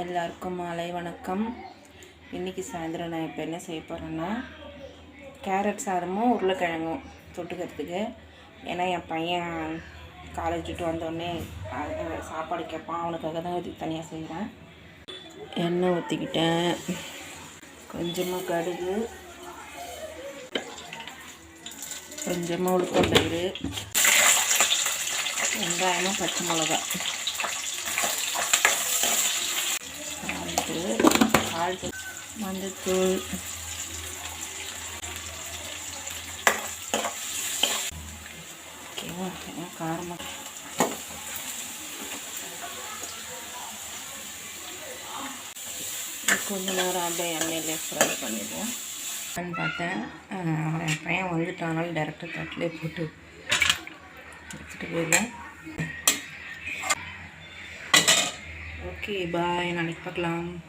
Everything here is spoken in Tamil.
எல்லாருக்கும் மாலை வணக்கம். இன்றைக்கி சாயந்தரம் நான் இப்போ என்ன செய்ய போகிறேன்னா கேரட் சாதமும் உருளைக்கிழங்கும் தொட்டுக்கிறதுக்கு. ஏன்னா என் பையன் காலேஜ் விட்டு வந்தோடனே சாப்பாடு கேட்பான். அவனுக்காக தான் இது தனியாக செய்கிறேன் எண்ணெய் ஊற்றிக்கிட்டேன் கொஞ்சமாக கடுகு. கொஞ்சமாக உளுத்தம்பயிறு வெங்காயமும் பச்சை மிளகா சால்ட்டு சால்ட்டு மஞ்சத்தூள். ஓகேவா காரமாக கொஞ்ச நேரம் அப்படியே எண்ணெயிலே ஃப்ரை பண்ணிடுவோம். அப்படின்னு பார்த்தேன் என் பையன் வந்துட்டானாலும் டேரெக்டாக தட்டிலே போட்டு எடுத்துகிட்டு போயிடுவேன். ஓகே பாய் நாளைக்கு பார்க்கலாம்.